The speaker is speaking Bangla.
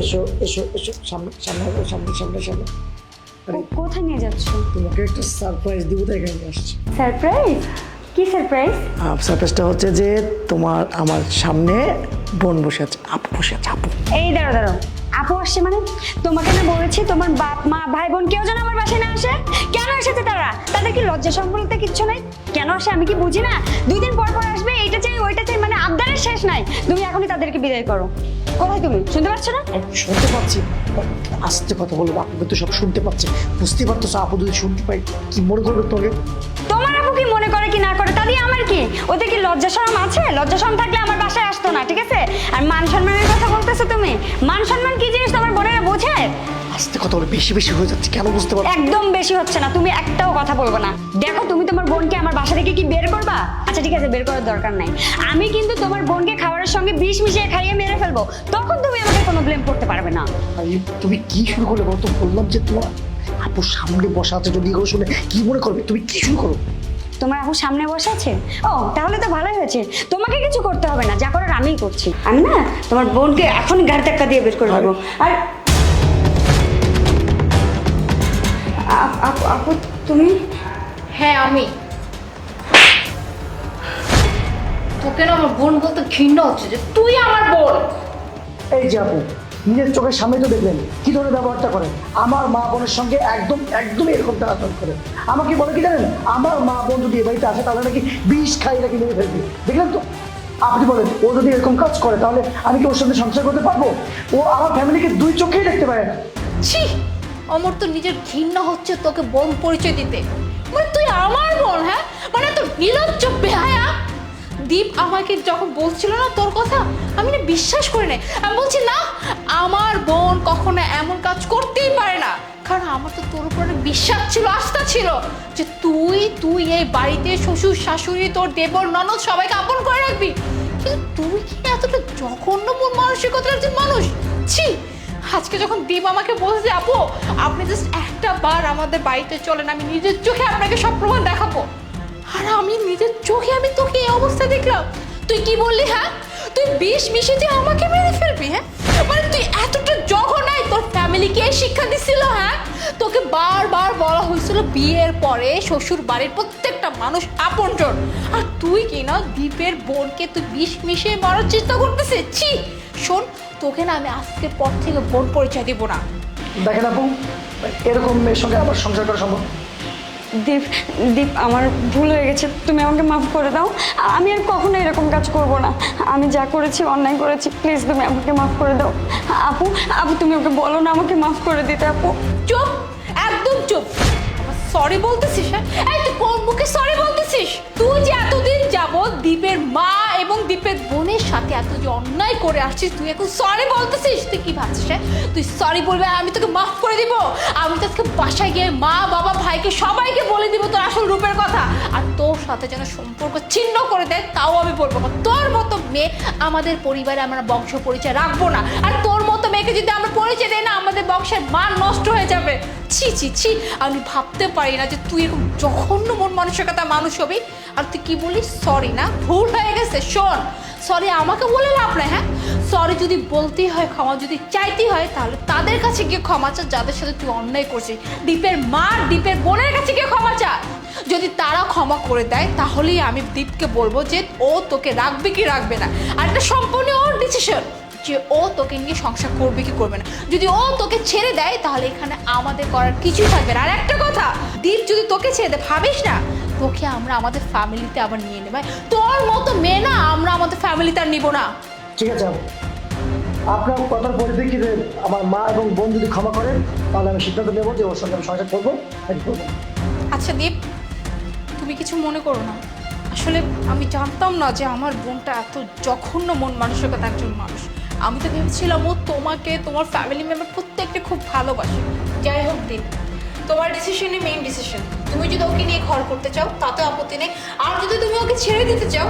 এসো এসো এসো সামনে সামনে আসো, সামনে সামনে সামনে। আরে কোথায় নিয়ে যাচ্ছ? তোমাকে একটা সারপ্রাইজ দিব তাই এখানে আসছি। সারপ্রাইজ কি সারপ্রাইজ সারপ্রাইজটা হচ্ছে যে তোমার আমার সামনে বোন বসে আছে আপু বসে আছে আপু। এই দাঁড়ো দাঁড়ো আপু আসছে মানে? তোমাকে না বলেছি তোমার বাপ মা ভাই বোন কেউ যেন আমার বাসায় না আসে। কেন এসেছে তারা? তাদের কি লজ্জা সম্বলতে কিচ্ছু নাই? কেন আসে? আমি কি বুঝি না? দুই দিন পর পর আসবে এইটা চাই ওইটা চাই মানে আবদারের শেষ নাই। তুমি এখনই তাদেরকে বিদায় করো। কোথায় তুমি? শুনতে পাচ্ছ না? শুনতে পাচ্ছি। আস্তে কথা বলব আপু কিন্তু সব শুনতে পাচ্ছে। বুঝতে পারতেছো আপু যদি শুনতে পাই কি মনে করবে তোকে? তোমার আপু কি মনে করে কি না করে? তা দিয়ে আমার কি? ওদের কি লজ্জা শরম আছে? লজ্জা শরম থাকলে আমার বাসায় আসতো না ঠিক আছে? আর মান সম্মানের কথা বলতেছো তুমি? মান সম্মান কি জিনিস তোমার বোনেরা বোঝে? আস্তে কথা বলে বেশি বেশি হয়ে যাচ্ছে কেন বুঝতে পারছ? একদম বেশি হচ্ছে না তুমি একটাও কথা বলব না। দেখো তুমি তোমার বোনকে আচ্ছা ঠিক আছে বের করার দরকার নাই। আমি কিন্তু তোমার বোনকে খাবারের সঙ্গে বিষ মিশিয়ে খাইয়ে মেরে ফেলব। তখন তুমি আমাকে কোনো ব্লেম করতে পারবে না। আরে তুমি কি শুরু করলে বলো তো? বললাম যে তোমার আপু সামনে বসা আছে যদি এগুলো শুনে কি মনে করবে? তুমি কি শুরু করো? তোমার আপু সামনে বসে আছে? ও তাহলে তো ভালোই হয়েছে। তোমাকে কিছু করতে হবে না যা করার আমিই করছি। আমি না তোমার বোনকে এখন গাড়ি ধাক্কা দিয়ে বের করে দেবো। আর আপ- আপু আপু তুমি? হ্যাঁ আমি। তোকে না আমার বোন বলতে ঘৃণা হচ্ছে যে তুই আমার বোন। এই যে আপু নিজের চোখের সামনে তো দেখলেন কি ধরনের ব্যবহারটা করে আমার মা বোনের সঙ্গে একদম একদম এরকম আচরণ করে। আমাকে বলে কি জানেন? আমার মা বোন যদি এ বাড়িতে আসে তাহলে নাকি বিষ খাই নাকি মেরে ফেলবে। দেখলেন তো? আপনি বলেন ও যদি এরকম কাজ করে তাহলে আমি কি ওর সঙ্গে সংসার করতে পারব? ও আমার ফ্যামিলিকে দুই চোখেই দেখতে পারে না। ছি! আমার তো নিজের ঘৃণা হচ্ছে তোকে বোন পরিচয় দিতে। মানে তুই আমার বোন হ্যাঁ? মানে তোর নিলজ্জ বেহায়া দীপ আমাকে যখন বলছিল না তোর কথা, আমি না বিশ্বাস করি নাই। আমি বলছি, না, আমার বোন কখনো এমন কাজ করতেই পারে না। কারণ আমার তো তোর উপরে বিশ্বাস ছিল, আস্থা ছিল যে তুই তুই এই বাড়িতে শ্বশুর শাশুড়ি, তোর দেবর, ননদ সবাইকে আপন করে রাখবি। কিন্তু তুই কি এতটা জঘন্য মন মানসিকতার একজন মানুষ? ছি, আজকে যখন দীপ আমাকে বলছে, আপু, আপনি জাস্ট একটা বার আমাদের বাড়িতে চলেন, আমি নিজের চোখে আপনাকে সব প্রমাণ দেখাবো। আর আমি নিজের চোখে আমি তোকে এই অবস্থা দেখলাম। তুই কি বললি হ্যাঁ? তুই বিষ মিশে দিয়ে আমাকে মেরে ফেলবি হ্যাঁ? মানে তুই এতটা জঘন্য তোর ফ্যামিলিকে শিক্ষা দিছিল হ্যাঁ? তোকে বারবার বলা হয়েছিল বিয়ের পরে শ্বশুর বাড়ির প্রত্যেকটা মানুষ আপনজন। আর তুই কি না দ্বীপের বোনকে তুই বিষ মিশিয়ে মারার চেষ্টা করতেছিস? ছি! শোন, তোকে না আমি আজকের পর থেকে বোন পরিচয় দিব না। দেখেন আপু, এরকম মেয়ের সঙ্গে আমার সংসার করা সম্ভব? দীপ দীপ, আমার ভুল হয়ে গেছে। তুমি আমাকে মাফ করে দাও। আমি আর কখনো এরকম কাজ করব না। আমি যা করেছি, অন্যায় করেছি প্লিজ তুমি আমাকে মাফ করে দাও। আপু আপু, তুমি ওকে বলো না আমাকে মাফ করে দিতে, আপু। চুপ, একদম চুপ। সরি বলতেছিস হ্যাঁ? এই তুই কোন মুখে সরি বলতেছিস? তুই যে এতদিন যাবৎ দীপের মা এবং দীপের বোনের সাথে এত যে অন্যায় করে আসছিস, তুই এখন সরি বলতেছিস? তুই কি ভাবছিস হ্যাঁ? তুই সরি বলবে আমি তোকে মাফ করে দিব। আমি তোকে বাসায় গিয়ে মা, বাবা, ভাইকে সবাইকে বলে দিব তোর আসল রূপের কথা। আর তোর সাথে যেন সম্পর্ক ছিন্ন করে দেয়, তাও আমি বলব তোর মতো মেয়ে আমাদের পরিবারে আমরা বংশ পরিচয় রাখব না। আর তোর মেয়েকে যদি আমরা পরিচয় দেই না, আমাদের বংশের মান নষ্ট হয়ে যাবে। ছি ছি ছি। আমি ভাবতে পারি না যে তুই এরকম জঘন্য মন মানসিকতা মানুষ হবি। আর তুই কি বলিস সরি না, ভুল হয়ে গেছে, শোন। সরি আমাকে বলে লাভ নাই হ্যাঁ? সরি যদি বলতেই হয়, ক্ষমা যদি চাইতেই হয়, তাহলে তাদের কাছে গিয়ে ক্ষমা চা যাদের সাথে তুই অন্যায় করছিস। দীপের মা, দীপের বোনের কাছে গিয়ে ক্ষমা চা যদি তারা ক্ষমা করে দেয়, তাহলেই আমি দ্বীপকে বলব যে ও তোকে রাখবে কি রাখবে না। আর এটা সম্পূর্ণ ওর ডিসিশন যে ও তোকে নিয়ে সংসার করবে কি করবে না। যদি ও তোকে ছেড়ে দেয় তাহলে এখানে আমাদের করার কিছুই থাকবে না। আর একটা কথা দীপ যদি তোকে ছেড়ে দেয় ভাবিস না তোকে আমরা আমাদের ফ্যামিলিতে আবার নিয়ে নেব তোর মতো মেয়ে না আমরা আমাদের ফ্যামিলিতে আর নিব না। ঠিক আছে আপু আপনার কথার পরিপ্রেক্ষিতে আমার মা এবং বোন যদি ক্ষমা করেন তাহলে আমি সিদ্ধান্ত নেব যে ওর সঙ্গে আমি সংসার করব করব। আচ্ছা দীপ তুমি কিছু মনে করো না। আসলে আমি জানতাম না যে আমার বোনটা এত জঘন্য মন মানসিকতা একজন মানুষ। আমি তো ভেবেছিলাম ও তোমাকে, তোমার ফ্যামিলি মেম্বার প্রত্যেকটা খুব ভালোবাসে। যাই হোক, দিন। তোমার ডিসিশনই মেইন ডিসিশন তুমি যদি ওকে নিয়ে ঘর করতে চাও, তাতে আপত্তি নেই। আর যদি তুমি ওকে ছেড়ে দিতে চাও